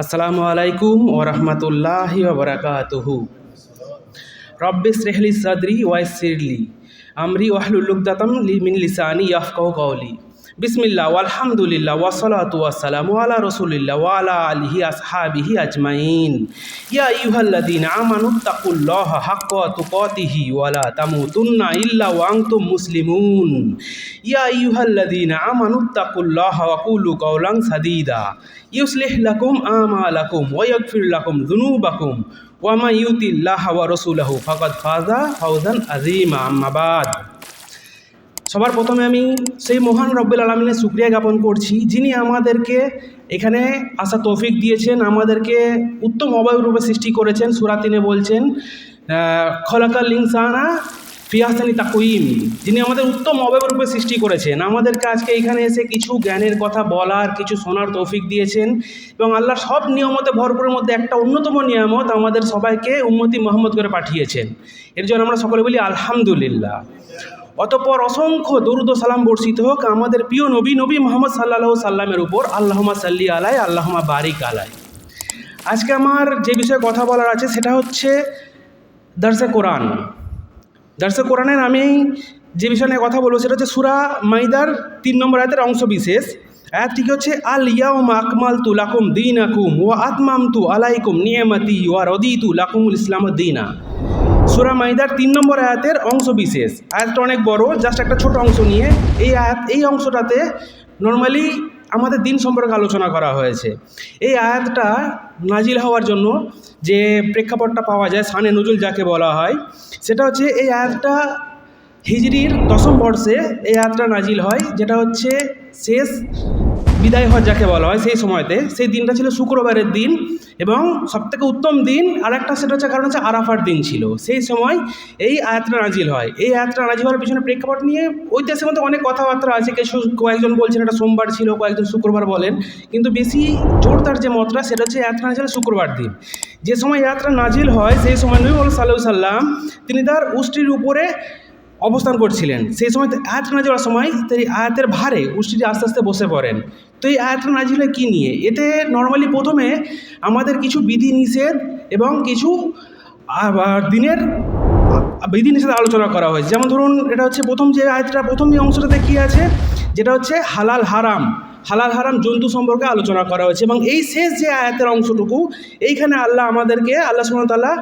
আসসালামু আলাইকুম ও রহমতুল্লাহি ওবরাকাতুহু রব্বিস রেহলি সদরি ওয়াইসিরলি, আমরি ওয়াহলুল্লুকদাতম লি মিন লিসানি ইয়াফকাহু কওলি। বিসমিল্লাহ আলহামদুলিল্লাহ ওয়াসসালাতু ওয়াসসালামু আলা রাসূলিল্লাহ ওয়া আলা আলিহি আসহাবিহি আজমাইন ইয়া আইয়ুহাল্লাযীনা আমানু তাকুল্লাহা হাক্কা তুকাতিহি ওয়া লা তামুতুন্না ইল্লা ওয়া আনতুম মুসলিমুন ইয়া আইয়ুহাল্লাযীনা আমানু তাকুল্লাহা ওয়া কুলু কাওলান সাদীদা ইউসলিহ লাকুম আমালাকুম ওয়া ইয়াগফির লাকুম যুনুবাকুম ওয়া মা ইউতিল্লাহা ওয়া রাসূলাহু ফাকাদ ফাজা ফাওজান আযীমা আম্মা বাদ সবার প্রথমে আমি সেই মহান রব্বুল আলমিনের শুক্রিয়া জ্ঞাপন করছি, যিনি আমাদেরকে এখানে আসা তৌফিক দিয়েছেন, আমাদেরকে উত্তম অবয়রূপে সৃষ্টি করেছেন। সুরাতিনে বলছেন খলাকাল ইনসানা ফিয়াসানি তাকুইম যিনি আমাদের উত্তম অবয়রূপে সৃষ্টি করেছেন। আমাদেরকে আজকে এখানে এসে কিছু জ্ঞানের কথা বলার, কিছু শোনার তৌফিক দিয়েছেন এবং আল্লাহর সব নিয়মতে ভরপুরের মধ্যে একটা অন্যতম নিয়ামত আমাদের সবাইকে উম্মতি মোহাম্মদ করে পাঠিয়েছেন। এর জন্য আমরা সকলে বলি আলহামদুলিল্লাহ। অতপর অসংখ্য দরুদ সালাম বর্ষিত হোক আমাদের প্রিয় নবী নবী মোহাম্মদ সাল্লাহ সাল্লামের উপর। আল্লাহমা সাল্লি আলাই আল্লাহমা বারিক আলাই। আজকে আমার যে বিষয়ে কথা বলার আছে সেটা হচ্ছে দার্সে কোরআন। দার্সে কোরআনের আমি যে বিষয় নিয়ে কথা বলব সেটা হচ্ছে সুরা মাইদার তিন নম্বর আয়াতের অংশ বিশেষ। আয়াতটিকে হচ্ছে? আল ইয়াউম আকমাল তু লাকুম দিন আকুম ও আতমাম তু আলাইকুম নিয়ামাতি ওয়া রদিতু লাকুমুল ইসলাম দিনা। সুরা মাইদার তিন নম্বর আয়াতের অংশ বিশেষ। আয়াতটা অনেক বড় জাস্ট একটা ছোট অংশ নিয়ে এই আয়াত, এই অংশটাতে নর্মালি আমাদের দিন সম্পর্কে আলোচনা করা হয়েছে। এই আয়াতটা নাজিল হওয়ার জন্য যে প্রেক্ষাপটটা পাওয়া যায় সানে নজুল যাকে বলা হয়, সেটা হচ্ছে এই আয়াতটা হিজরির দশম বর্ষে এই আয়াতটা নাজিল হয়, যেটা হচ্ছে শেষ বিদায় হওয়ার যাকে বলা হয় সেই সময়তে, সেই দিনটা ছিল শুক্রবারের দিন এবং সবথেকে উত্তম দিন আর একটা সেটা হচ্ছে কারণ হচ্ছে আরাফার দিন ছিল। সেই সময় এই আয়াতটা নাজিল হয়। এই আয়াতটা নাজিল হওয়ার পিছনে প্রেক্ষাপট নিয়ে ঐতিহাসিক মধ্যে অনেক কথাবার্তা আছে। কিছু কয়েকজন বলছেন এটা সোমবার ছিল, কয়েকজন শুক্রবার বলেন। কিন্তু বেশি জোর তার যে মতটা সেটা হচ্ছে আয়াতটা নাজিল শুক্রবার দিন। যে সময় আয়াতটা নাজিল হয় সেই সময় নবী সাল্লাহ সাল্লাম তিনি তার উষ্টির উপরে অবস্থান করছিলেন। সেই সময় আয়াত নাজিল সময় তিনি আয়াতের ভারে উষ্টিটি আস্তে আস্তে বসে পড়েন। তো এই আয়াতটা নাজিল কী নিয়ে? এতে নর্মালি প্রথমে আমাদের কিছু বিধি নিষেধ এবং কিছু দিনের বিধি নিষেধ আলোচনা করা হয়েছে যেমন ধরুন, এটা হচ্ছে প্রথম যে আয়াতটা, প্রথম যে অংশটাতে কী আছে? যেটা হচ্ছে হালাল হারাম। হালাল হারাম জন্তু সম্পর্কে আলোচনা করা হয়েছে এবং এই শেষ যে আয়াতের অংশটুকু, এইখানে আল্লাহ আমাদেরকে, আল্লাহ সুমতাল্লাহ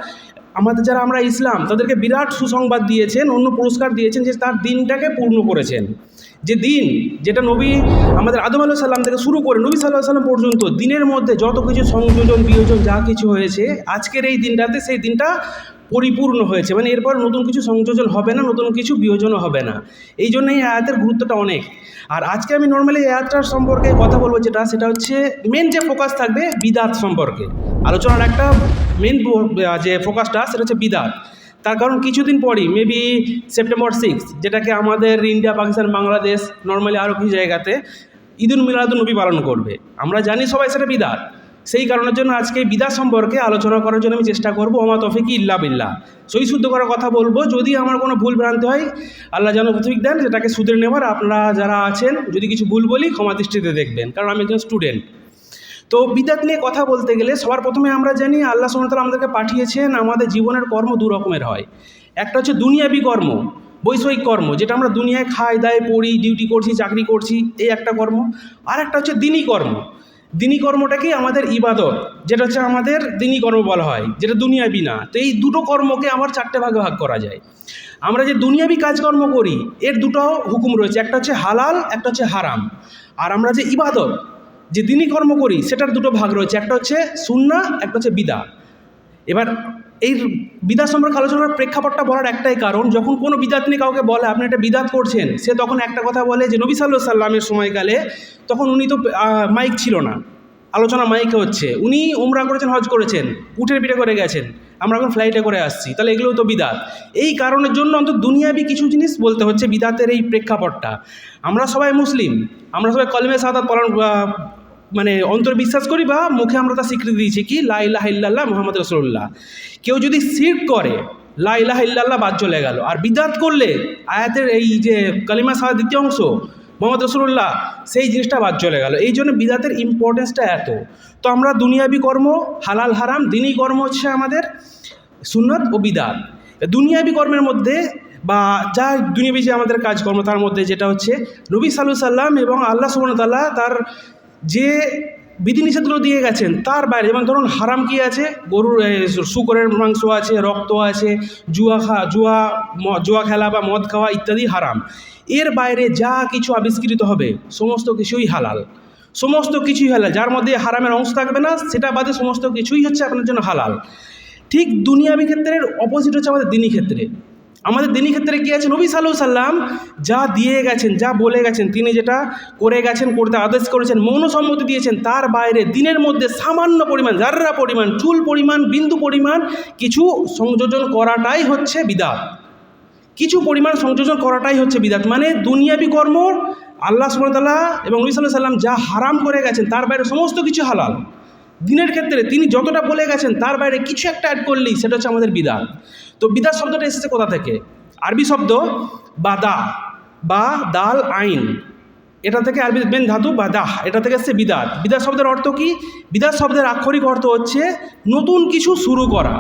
আমাদের যারা আমরা ইসলাম, তাদেরকে বিরাট সুসংবাদ দিয়েছেন, অন্য পুরস্কার দিয়েছেন যে তার দিনটাকে পূর্ণ করেছেন। যে দিন যেটা নবী আমাদের আদম আল্লাহ সাল্লাম থেকে শুরু করে নবী সাল্লাহ সাল্লাম পর্যন্ত, দিনের মধ্যে যত কিছু সংযোজন, বিয়োজন যা কিছু হয়েছে, আজকের এই দিনটাতে সেই দিনটা পরিপূর্ণ হয়েছে। মানে এরপর নতুন কিছু সংযোজন হবে না, নতুন কিছু বিয়োজনও হবে না। এই জন্য এই আয়াতের গুরুত্বটা অনেক। আর আজকে আমি নর্মালি আয়াতটার সম্পর্কে কথা বলব যেটা, সেটা হচ্ছে মেন যে ফোকাস থাকবে বিদাত সম্পর্কে। আলোচনার একটা মেন যে ফোকাসটা সেটা হচ্ছে বিদাত। তার কারণ কিছুদিন পরই মেবি সেপ্টেম্বর সিক্স যেটাকে আমাদের ইন্ডিয়া, পাকিস্তান, বাংলাদেশ নর্মালি আরও কিছু জায়গাতে ঈদুল মিলাদুল নবী পালন করবে। আমরা জানি সবাই সেটা বিদাত। সেই কারণের জন্য আজকে বিদাত সম্পর্কে আলোচনা করার জন্য আমি চেষ্টা করব আমার তফিকি ইল্লা বিল্লা সই শুদ্ধ করার কথা বলব, যদি আমার কোনো ভুল ভ্রান্তি হয়, আল্লাহ যেন তফিক দেন, সেটাকে সুধরে নেওয়ার, আপনারা যারা আছেন, যদি কিছু ভুল বলি, ক্ষমা দৃষ্টিতে দেখবেন, কারণ আমি একজন স্টুডেন্ট তো বিদাত নিয়ে কথা বলতে গেলে, সবার প্রথমে আমরা জানি, আল্লাহ সুমতাল আমাদেরকে পাঠিয়েছেন, আমাদের জীবনের কর্ম দু রকমের হয়। একটা হচ্ছে দুনিয়াবি কর্ম, বৈষয়িক কর্ম, যেটা আমরা দুনিয়ায় খাই দায় পড়ি, ডিউটি করছি, চাকরি করছি, এই একটা কর্ম। আর একটা হচ্ছে দিনই কর্ম। দিনই কর্মটাকে আমাদের ইবাদত, যেটা হচ্ছে আমাদের দিনী কর্ম বলা হয়, যেটা দুনিয়াবি না তো এই দুটো কর্মকে আমার চারটে ভাগে ভাগ করা যায়। আমরা যে দুনিয়াবি কাজকর্ম করি, এর দুটো হুকুম রয়েছে, একটা হচ্ছে হালাল, একটা হচ্ছে হারাম। আর আমরা যে ইবাদত, যে দিনী কর্ম করি, সেটার দুটো ভাগ রয়েছে, একটা হচ্ছে সুন্না একটা হচ্ছে বিদা এবার এই বিদাত সম্পর্কে আলোচনার প্রেক্ষাপটটা বলার একটাই কারণ, যখন কোনো বিদাত নিয়ে কাউকে বলে, আপনি একটা বিদাত করছেন, সে তখন একটা কথা বলে যে, নবী সাল্লু সাল্লামের সময়কালে তখন উনি তো মাইক ছিল না। আলোচনা মাইকে হচ্ছে। উনি উমরা করেছেন, হজ করেছেন, উঠের পিঠে করে গেছেন, আমরা এখন ফ্লাইটে করে আসছি। তাহলে এগুলোও তো বিদাত। এই কারণের জন্য অন্তত দুনিয়াবি কিছু জিনিস বলতে হচ্ছে বিদাতের এই প্রেক্ষাপটটা। আমরা সবাই মুসলিম, আমরা সবাই কলমে সাদাত পালন মানে অন্তর বিশ্বাস করি বা মুখে আমরা তা স্বীকৃতি দিয়েছি কি? লাইলাহ ইল্লাল্লাহ মোহাম্মদ রসুল্লাহ কেউ যদি সির করে লাইলাহ ইল্লাল্লাহ বাদ চলে গেল। আর বিদাত করলে, আয়াতের এই যে কালিমা সাহা দ্বিতীয় অংশ, মোহাম্মদ রসুল্লাহ সেই জিনিসটা বাদ চলে গেল। এই জন্য বিদাতের ইম্পর্টেন্সটা এত। তো আমরা দুনিয়াবি কর্ম, হালাল, হারাম, দিনই কর্ম হচ্ছে আমাদের সুন্নত ও বিদাত। দুনিয়াবি কর্মের মধ্যে বা যা দুনিয়াবি যে আমাদের কাজকর্ম, তার মধ্যে যেটা হচ্ছে নবী সাল্লু সাল্লাম এবং আল্লাহ সুবনতাল্লাহ তার যে বিধিনিষেধগুলো দিয়ে গেছেন, তার বাইরে, যেমন ধরুন হারাম কি আছে? গরুর শুকরের মাংস আছে, রক্ত আছে, জুয়া খা, জুয়া জুয়া খেলা বা মদ খাওয়া ইত্যাদি হারাম। এর বাইরে যা কিছু আবিষ্কৃত হবে, সমস্ত কিছুই হালাল। সমস্ত কিছুই হালাল, যার মধ্যে হারামের অংশ থাকবে না, সেটা বাদে সমস্ত কিছুই হচ্ছে আপনার জন্য হালাল। ঠিক দুনিয়াবি ক্ষেত্রের অপোজিট হচ্ছে আমাদের দিনী ক্ষেত্রে। আমাদের দিনী ক্ষেত্রে কী আছে? নবী সাল্লু সাল্লাম যা দিয়ে গেছেন, যা বলে গেছেন, তিনি যেটা করে গেছেন, করতে আদেশ করেছেন মৌন সম্মতি দিয়েছেন, তার বাইরে দিনের মধ্যে সামান্য পরিমাণ, যার্রা পরিমাণ, চুল পরিমাণ, বিন্দু পরিমাণ, কিছু সংযোজন করাটাই হচ্ছে বিদাত। কিছু পরিমাণ সংযোজন করাটাই হচ্ছে বিদাত। মানে দুনিয়াবি কর্ম, আল্লাহ সুবতাল্লাহ এবং নবী সাল্লাহ সাল্লাম যা হারাম করে গেছেন, তার বাইরে সমস্ত কিছু হালাল। দিনের ক্ষেত্রে তিনি যতটা বলে গেছেন, তার বাইরে কিছু একটা অ্যাড করলেই সেটা হচ্ছে আমাদের বিদাত। তো বিদা শব্দটা এসেছে কোথা থেকে? আরবি শব্দ বাদা, বা দাল আইন। এটা থেকে আরবি মেন ধাতু বা দাহ এটা থেকে এসছে বিদাত। বিদা শব্দের অর্থ কি? বিদা শব্দের আক্ষরিক অর্থ হচ্ছে নতুন কিছু শুরু করা।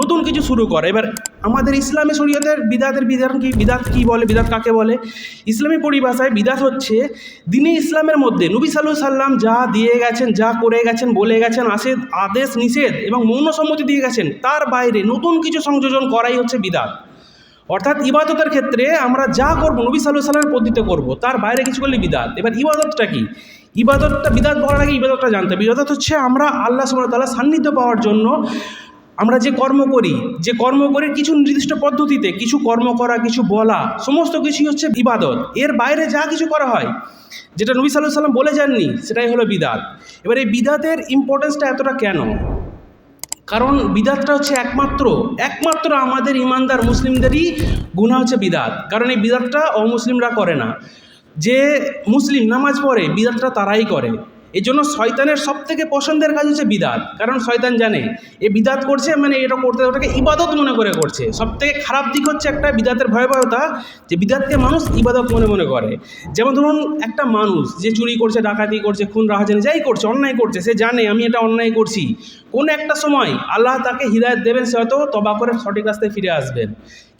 নতুন কিছু শুরু করা। এবার আমাদের ইসলামী শরীয়তের বিদাতের বিধান কি? বিদাত কি বলে? বিদাত কাকে বলে? ইসলামী পরিভাষায় বিদাত হচ্ছে দিনে ইসলামের মধ্যে নবী সাল্লু সাল্লাম যা দিয়ে গেছেন, যা করে গেছেন, বলে গেছেন আসে আদেশ, নিষেধ এবং মৌন সম্মতি দিয়ে গেছেন, তার বাইরে নতুন কিছু সংযোজন করাই হচ্ছে বিদাত। অর্থাৎ ইবাদতের ক্ষেত্রে আমরা যা করব, নবী সাল্লু সাল্লামের পদ্ধতিতে করব, তার বাইরে কিছু করলে বিদাত। এবার ইবাদতটা কি? ইবাদতটা বিদাত করার আগে ইবাদতটা জানতে হবে। ইবাদত হচ্ছে আমরা আল্লাহ ওয়া তাআলা সান্নিধ্য পাওয়ার জন্য আমরা যে কর্ম করি, যে কর্ম করি কিছু নির্দিষ্ট পদ্ধতিতে কিছু কর্ম করা, কিছু বলা, সমস্ত কিছুই হচ্ছে ইবাদত। এর বাইরে যা কিছু করা হয়, যেটা নবী সাল্লাহ সাল্লাম বলে যাননি, সেটাই হলো বিদাত। এবার এই বিদাতের ইম্পর্টেন্সটা এতটা কেন? কারণ বিদাতটা হচ্ছে একমাত্র একমাত্র আমাদের ইমানদার মুসলিমদেরই গুণা হচ্ছে বিদাত। কারণ এই বিদাতটা অমুসলিমরা করে না। যে মুসলিম নামাজ পড়ে, বিদাতটা তারাই করে। এই জন্য শয়তানের সব থেকে পছন্দের কাজ হচ্ছে বিদাত। কারণ শয়তান জানে, এ বিদাত করছে মানে এটা করতে, ওটাকে ইবাদত মনে করে করছে। সব থেকে খারাপ দিক হচ্ছে একটা বিদাতের ভয়াবহতা, যে বিদাতকে মানুষ ইবাদত মনে মনে করে। যেমন ধরুন, একটা মানুষ যে চুরি করছে, ডাকাতি করছে, খুন, রাহাজানি, যাই করছে, অন্যায় করছে, সে জানে, আমি এটা অন্যায় করছি। কোন একটা সময় আল্লাহ তাকে হৃদায়ত দেবেন, সে হয়তো তবা করে সঠিক রাস্তায় ফিরে আসবেন।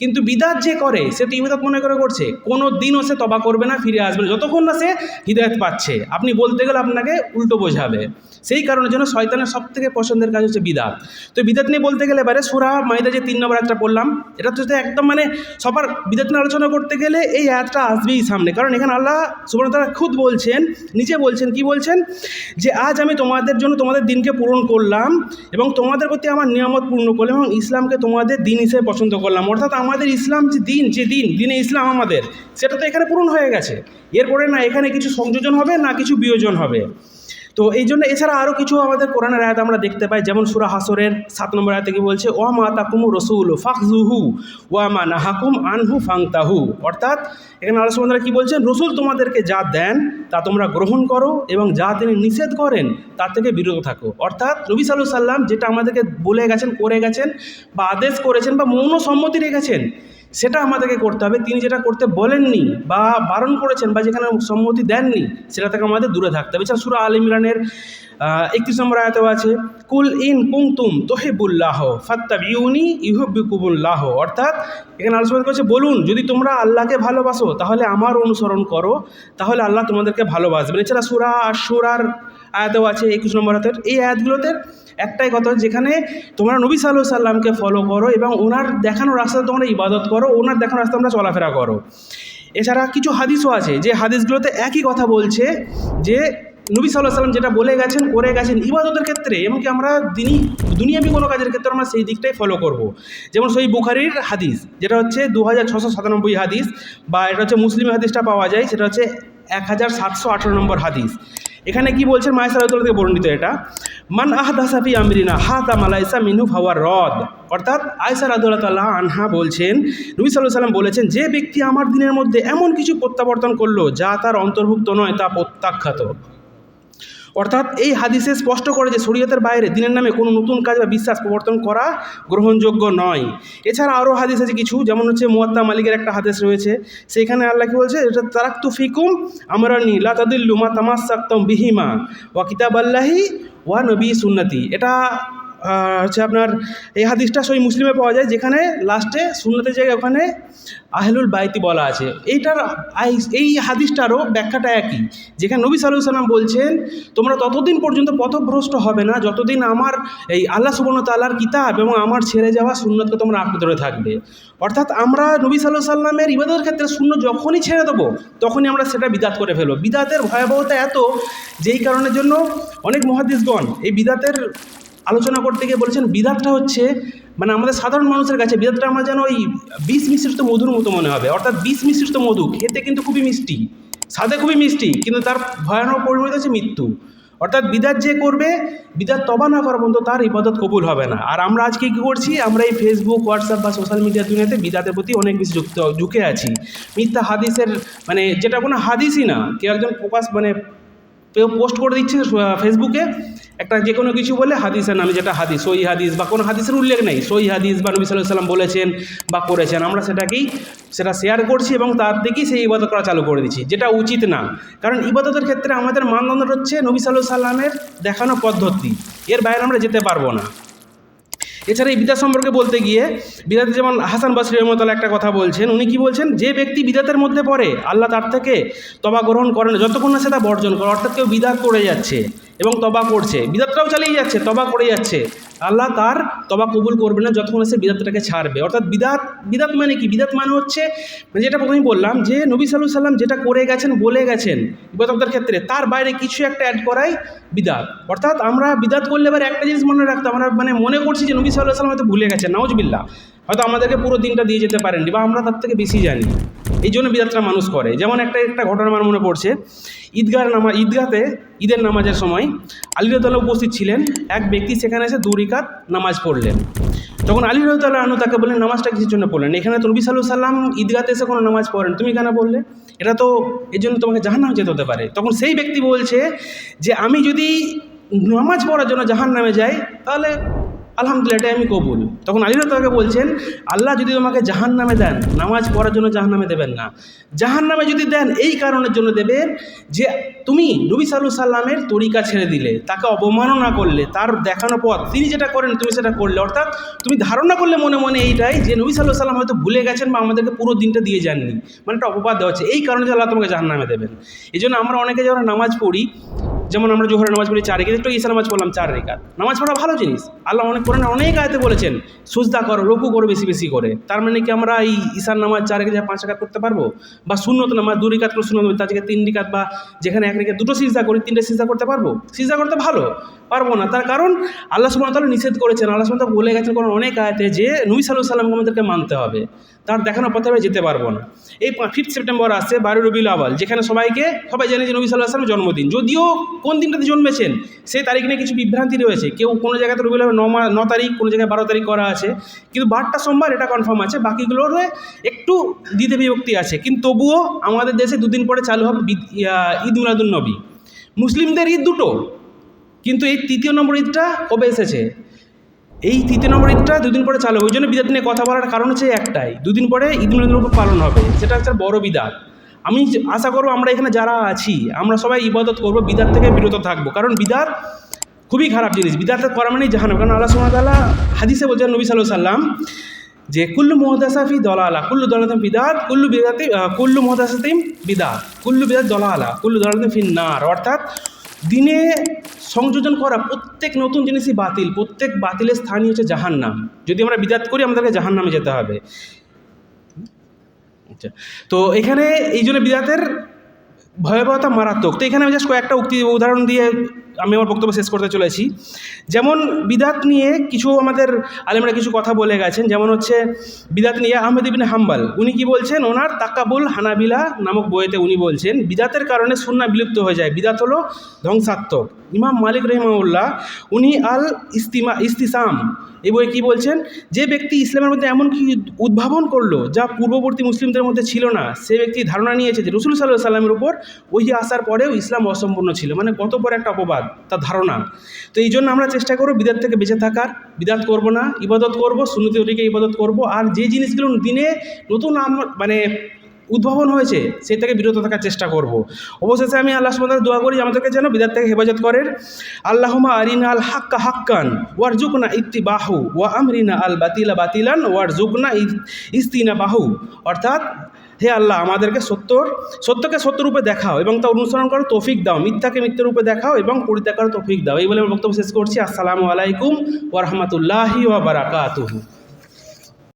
কিন্তু বিদাত যে করে, সে তো ইবাদত মনে করে করছে। কোনো দিনও সে তবা করবে না, ফিরে আসবে যতক্ষণ না সে হৃদায়ত পাচ্ছে। আপনি বলতে গেলে আপনাকে উল্টো বোঝাবে। সেই কারণের জন্য শয়তানের সব থেকে পছন্দের কাজ হচ্ছে বিদাত। তো বিদাত নিয়ে বলতে গেলে এবারে সুরা মাইদা যে তিন নম্বর একটা পড়লাম, এটা তো একদম মানে সবার বিদাত নিয়ে আলোচনা করতে গেলে এই অ্যাডটা আসবেই সামনে। কারণ এখানে আল্লাহ সুবর্ণতারা খুদ বলছেন, নিজে বলছেন, কি বলছেন? যে আজ আমি তোমাদের জন্য তোমাদের দিনকে পূরণ করলাম এবং তোমাদের প্রতি আমার নিয়ামত পূর্ণ করলাম এবং ইসলামকে তোমাদের দিন হিসেবে পছন্দ করলাম। অর্থাৎ আমাদের ইসলাম যে দিন যে দিন, দিনে ইসলাম আমাদের, সেটা তো এখানে পূরণ হয়ে গেছে। এরপরে না এখানে কিছু সংযোজন হবে, না কিছু বিয়োজন হবে। তো এই জন্য এছাড়া আরও কিছু আমাদের কোরআনের আয়াত আমরা দেখতে পাই, যেমন সুরা হাসরের সাত নম্বর আয়াতে কি বলছে, ওয়া মা তাকুমু রসুল ফাকজুহু ওয়া মা নাহাকুম আনহু ফাংতাহু। অর্থাৎ এখানে সুবহানাহু কি বলছেন, রসুল তোমাদেরকে যা দেন, তা তোমরা গ্রহণ করো এবং যা তিনি নিষেধ করেন, তার থেকে বিরত থাকো। অর্থাৎ নবী সাল্লু সাল্লাম যেটা আমাদেরকে বলে গেছেন, করে গেছেন বা আদেশ করেছেন বা মৌন সম্মতি রেখেছেন সেটা আমাদেরকে করতে হবে। তিনি যেটা করতে বলেননি বা বারণ করেছেন বা যেখানে সম্মতি দেননি, সেটা থেকে আমাদের দূরে থাকতে হবে। এছাড়া সুরা আল ইমরানের একত্রিশ নম্বর আয়তেও আছে, কুল ইন কুংতুম তোহেবুল্লাহ ফাত্তাবিউনি ইহবিকুবুল্লাহ অর্থাৎ এখানে আলোচনা করছে, বলুন, যদি তোমরা আল্লাহকে ভালোবাসো, তাহলে আমার অনুসরণ করো, তাহলে আল্লাহ তোমাদেরকে ভালোবাসবেন। এছাড়া সুরা সুরার আয়াতেও আছে একুশ নম্বর হাতের এই আয়াতগুলোতে একটাই কথা, যেখানে তোমরা নবী সাল্লু সাল্লামকে ফলো করো এবং ওনার দেখানো রাস্তায় তোমরা ইবাদত করো, ওনার দেখানো রাস্তা তোমরা চলাফেরা করো। এছাড়া কিছু হাদিসও আছে, যে হাদিসগুলোতে একই কথা বলছে যে নবী সাল্লাহ সাল্লাম যেটা বলে গেছেন, করে গেছেন ইবাদতের ক্ষেত্রে এমনকি আমরা দিনই, দুনিয়াবি কোনো কাজের ক্ষেত্রে আমরা সেই দিকটাই ফলো করব। যেমন সেই বুখারির হাদিস, যেটা হচ্ছে দু হাজার ছশো সাতানব্বই হাদিস বা এটা হচ্ছে মুসলিম হাদিসটা পাওয়া যায়, সেটা হচ্ছে এক হাজার সাতশো আঠারো নম্বর হাদিস। এখানে কি বলছেন সালাতুল্লাহ থেকে বর্ণিত এটা। মান আহদাসাফি আমরিনা হাতা মালাইসা মিনু ফাওয়ার রদ। অর্থাৎ আয়সার আদুল্লাহ আনহা বলছেন, নবী সাল্লাহ সাল্লাম বলেছেন, যে ব্যক্তি আমার দিনের মধ্যে এমন কিছু প্রত্যাবর্তন করল, যা তার অন্তর্ভুক্ত নয়, তা প্রত্যাখ্যাত। অর্থাৎ এই হাদিসে স্পষ্ট করে যে শরীয়তের বাইরে দিনের নামে কোনো নতুন কাজ বা বিশ্বাস প্রবর্তন করা গ্রহণযোগ্য নয়। এছাড়া আরও হাদিস আছে কিছু, যেমন হচ্ছে মুয়াত্তা মালিকের একটা হাদিস রয়েছে। সেখানে আল্লাহ কি বলছে? এটা তারাক্তু ফিকুম আমরানি নি লাতাদিল্লু মা তামাসাক্তম বিহিমা ওয়া কিতাব আল্লাহি ওয়া নবী সুন্নতি। এটা হচ্ছে আপনার এই হাদিসটা সই মুসলিমে পাওয়া যায়, যেখানে লাস্টে সুন্নতের জায়গায় ওখানে আহলুল বাইতি বলা আছে। এইটার এই হাদিসটারও ব্যাখ্যাটা একই, যেখানে নবী সাল্লাহ সাল্লাম বলছেন, তোমরা ততদিন পর্যন্ত পথভ্রষ্ট হবে না, যতদিন আমার এই আল্লাহ সুবর্ণ তাল্লার কিতাব এবং আমার ছেড়ে যাওয়া সুন্নতকে তোমরা আঁকড়ে ধরে থাকবে। অর্থাৎ আমরা নবী সাল্লাহ সাল্লামের ইবাদতের ক্ষেত্রে শূন্য যখনই ছেড়ে দেবো, তখনই আমরা সেটা বিদাত করে ফেলব। বিদাতের ভয়াবহতা এত, যেই কারণের জন্য অনেক মহাদিসগণ এই বিদাতের আলোচনা করতে গিয়ে বলেছেন, বিদাতটা হচ্ছে মানে আমাদের সাধারণ মানুষের কাছে বিদাতটা আমার যেন ওই বিষ মিশ্রিত মধুর মতো মনে হবে। অর্থাৎ বিষ মিশ্রিত মধু, খেতে কিন্তু খুবই মিষ্টি, স্বাদে খুবই মিষ্টি, কিন্তু তার ভয়ানক পরিণতি হচ্ছে মৃত্যু। অর্থাৎ বিদাত যে করবে, বিদাত তবা না করা পর্যন্ত তার ইবাদত কবুল হবে না। আর আমরা আজকে কী করছি, আমরা এই ফেসবুক হোয়াটসঅ্যাপ বা সোশ্যাল মিডিয়ার দুনিয়াতে বিদাতের প্রতি অনেক বেশি যুক্ত, ঝুঁকে আছি। মিথ্যা হাদিসের মানে যেটা কোনো হাদিসই না, কেউ একজন প্রকাশ মানে পোস্ট করে দিচ্ছে ফেসবুকে একটা যে কোনো কিছু বলে হাদিসের নামে, যেটা হাদিস সই হাদিস বা কোনো হাদিসের উল্লেখ নেই। সই হাদিস বা নবী সাল্লাহ সাল্লাম বলেছেন বা করেছেন। আমরা সেটাকেই, সেটা শেয়ার করছি এবং তার থেকেই সেই ইবাদত করা চালু করে দিচ্ছি, যেটা উচিত না। কারণ ইবাদতের ক্ষেত্রে আমাদের মানদণ্ড হচ্ছে নবী সাল্লাহ সাল্লামের দেখানো পদ্ধতি। এর বাইরে আমরা যেতে পারব না। এছাড়া এই বিদাত সম্পর্কে বলতে গিয়ে বিদাতে যেমন হাসান বাসরি রহমতাল একটা কথা বলছেন, উনি কি বলছেন? যে ব্যক্তি বিদাতের মধ্যে পড়ে, আল্লাহ তার থেকে তবা গ্রহণ করেন যতক্ষণ না সেটা বর্জন করে, অর্থাৎ কেউ বিদাত করে যাচ্ছে। এবং তবা করছে। বিদাতটাও চালিয়ে যাচ্ছে তবা করে যাচ্ছে। আল্লাহ তার তবা কবুল করবে না যতক্ষণ সে বিদাতটাকে ছাড়বে। অর্থাৎ বিদাত বিদাত মানে কি? বিদাত মানে হচ্ছে মানে যেটা প্রথমেই বললাম যে নবী সাল্লাহ সাল্লাম যেটা করে গেছেন, বলে গেছেন ইবাদতদের ক্ষেত্রে, তার বাইরে কিছু একটা অ্যাড করাই বিদাত। অর্থাৎ আমরা বিদাত করলে এবার একটা জিনিস মনে রাখতাম আমরা মানে মনে করছি যে নবী সাল্লাহ সাল্লাম হয়তো ভুলে গেছেন নাউজবিল্লা হয়তো আমাদেরকে পুরো দিনটা দিয়ে যেতে পারেননি বা আমরা তার থেকে বেশি জানি। এই জন্য বিদাতটা মানুষ করে। যেমন একটা একটা ঘটনা আমার মনে পড়ছে। ঈদগার নামা ঈদগাতে, ঈদের নামাজের সময় আলী রহতাল্লাহ উপস্থিত ছিলেন। এক ব্যক্তি সেখানে এসে দুরিকাত নামাজ পড়লেন। তখন আলী রহতাল্লাহ আনু তাকে বললেন, নামাজটা কিসের জন্য পড়লেন? এখানে তো নবী সাল্লাহ সাল্লাম ঈদগাতে এসে কোনো নামাজ পড়েন। তুমি কেন বললে এটা তো এর জন্য তোমাকে জাহান্নামে যেতে হতে পারে। তখন সেই ব্যক্তি বলছে যে, আমি যদি নামাজ পড়ার জন্য জাহান নামে যাই, তাহলে আলহামদুলিল্লাহ, এটাই আমি কবুল। তখন আলী তাকে বলছেন, আল্লাহ যদি তোমাকে জাহান নামে দেন, নামাজ পড়ার জন্য জাহান নামে দেবেন না। জাহান নামে যদি দেন, এই কারণের জন্য দেবেন যে তুমি নবী সাল্লু সাল্লামের তরিকা ছেড়ে দিলে, তাকে অবমাননা করলে, তার দেখানো পথ, তিনি যেটা করেন, তুমি সেটা করলে। অর্থাৎ তুমি ধারণা করলে মনে মনে এইটাই যে নবী সাল্লু সাল্লাম হয়তো ভুলে গেছেন বা আমাদেরকে পুরো দিনটা দিয়ে যাননি। মানে একটা অপবাদ দেওয়া হচ্ছে। এই কারণে আল্লাহ তোমাকে জাহান নামে দেবেন। এই জন্য আমরা অনেকে যখন নামাজ পড়ি যেমন আমরা জোহরের নামাজ পড়ি চার রেখাত একটু ঈশা নামাজ পড়লাম চার রেখাত। নামাজ পড়া ভালো জিনিস। আল্লাহ অনেক কোরআনে অনেক আয়তে বলেছেন, সুজদা করো, রকু করো বেশি বেশি করে। তার মানে কি আমরা এই ঈশার নামাজ চার রেখে পাঁচ রেখাত করতে পারব? বা শূন্যত নামাজ দু রেখাত করে শূন্য তার থেকে তিন রেখাত বা যেখানে এক রেখে দুটো সিজদা করি, তিনটে সিজদা করতে পারব? সিজদা করতে ভালো, পারব না। তার কারণ, আল্লাহ ওয়া তাআলা নিষেধ করেছেন। আল্লাহ তাআলা বলে গেছেন কোরআন অনেক আয়াতে যে সাল্লাল্লাহু আলাইহি সাল্লামকে আমাদেরকে মানতে হবে। তার দেখানো পথে আমি যেতে পারব না। এই ফিফথ সেপ্টেম্বর আসছে বারো রবিউল আওয়াল যেখানে সবাইকে, সবাই জানে যে নবী সাল্লাহ আসলামের জন্মদিন। যদিও কোন দিনটাতে জন্মেছেন, সেই তারিখ নিয়ে কিছু বিভ্রান্তি রয়েছে। কেউ কোনো জায়গাতে রবিউল আওয়াল মা- ন তারিখ, কোনো জায়গায় বারো তারিখ করা আছে। কিন্তু বারটা সোমবার এটা কনফার্ম আছে, বাকিগুলোর একটু দ্বিধে বিভক্তি আছে। কিন্তু তবুও আমাদের দেশে দুদিন পরে চালু হবে ঈদ মিলাদুল নবী। মুসলিমদের ঈদ দুটো, কিন্তু এই তৃতীয় নম্বর ঈদটা কবে এসেছে? এই তৃতীয় নম্বর ঈদটা দুদিন পরে চালু হবে। ওই জন্য বিদাত নিয়ে কথা বলার কারণ হচ্ছে একটাই। দুদিন পরে ঈদ মিলাদুল পালন হবে। সেটা হচ্ছে বড় বিদাত। আমি আশা করব আমরা এখানে যারা আছি, আমরা সবাই ইবাদত করব, বিদাত থেকে বিরত থাকব। কারণ বিদাত খুবই খারাপ জিনিস। বিদাত করা মানেই জাহানো কারণ আল্লাহ সুমাতাল্লাহ হাদিসে বলছেন, নবী সাল্লাহ সাল্লাম যে, কুল্লু মোহদাসাফি দলালা। কুল্লু দলাতিম বিদাত, কুল্লু বিদাতি কুল্লু মোহদাসাতিম বিদাত। কুল্লু বিদাত দলালা, কুল্লু দলাতিম ফিন্নার অর্থাৎ দিনে সংযোজন করা প্রত্যেক নতুন জিনিসই বাতিল, প্রত্যেক বাতিলের স্থানই হচ্ছে জাহান্নাম। যদি আমরা বিদাত করি, আমাদেরকে জাহান্নামে যেতে হবে। আচ্ছা তো এখানে এই জন্য বিদাতের ভয়াবহতা মারাত্মক। তো এখানে আমি জাস্ট কয়েকটা উক্তি, উদাহরণ দিয়ে আমি আমার বক্তব্য শেষ করতে চলেছি। যেমন বিদাত নিয়ে কিছু আমাদের আলেমরা কিছু কথা বলে গেছেন, যেমন হচ্ছে বিদাত নিয়ে আহমেদ ইবিন হাম্বাল। উনি কি বলছেন? ওনার তাকাবুল হানাবিলা নামক বইতে উনি বলছেন, বিদাতের কারণে সুন্না বিলুপ্ত হয়ে যায়, বিদাত হলো ধ্বংসাত্মক। ইমাম মালিক রহিমাউল্লাহ উনি আল ইস্তিমা ইস্তিসাম এই বই কী বলছেন? যে ব্যক্তি ইসলামের মধ্যে এমন কি উদ্ভাবন করল যা পূর্ববর্তী মুসলিমদের মধ্যে ছিল না, সে ব্যক্তি ধারণা নিয়েছে যে রসুল সাল্লাহ সাল্লামের উপর ওই আসার পরেও ইসলাম অসম্পূর্ণ ছিল। মানে কত বড় একটা অপবাদ, তার ধারণা। তো এই জন্য আমরা চেষ্টা করব বিদাত থেকে বেঁচে থাকার। বিদাত করব না, ইবাদত করব, সুন্নতি তরিকে ইবাদত করব। আর যে জিনিসগুলো দিনে নতুন মানে উদ্ভাবন হয়েছে সে থেকে বিরত থাকার চেষ্টা করব। অবশেষে আমি আল্লাহ সুমতাল দোয়া করি, আমাদেরকে যেন বিদাত থেকে হেফাজত করেন। আল্লাহমা আরিনা আল হাক্কা হাক্কান ওয়ার জুকনা ইত্তি বাহু ওয়া আমরিনা আল বাতিলা বাতিলান ওয়ার জুকনা ইস্তিনা বাহু অর্থাৎ হে আল্লাহ, আমাদেরকে সত্যর, সত্যকে সত্যরূপে দেখাও এবং তা অনুসরণ করো তৌফিক দাও, মিথ্যাকে মিথ্যা রূপে দেখাও এবং পরিত্যাগ করো তৌফিক দাও। এই বলে আমার বক্তব্য শেষ করছি। আসসালামু আলাইকুম ওরহমতুল্লাহি ওয়া বারাকাতুহু।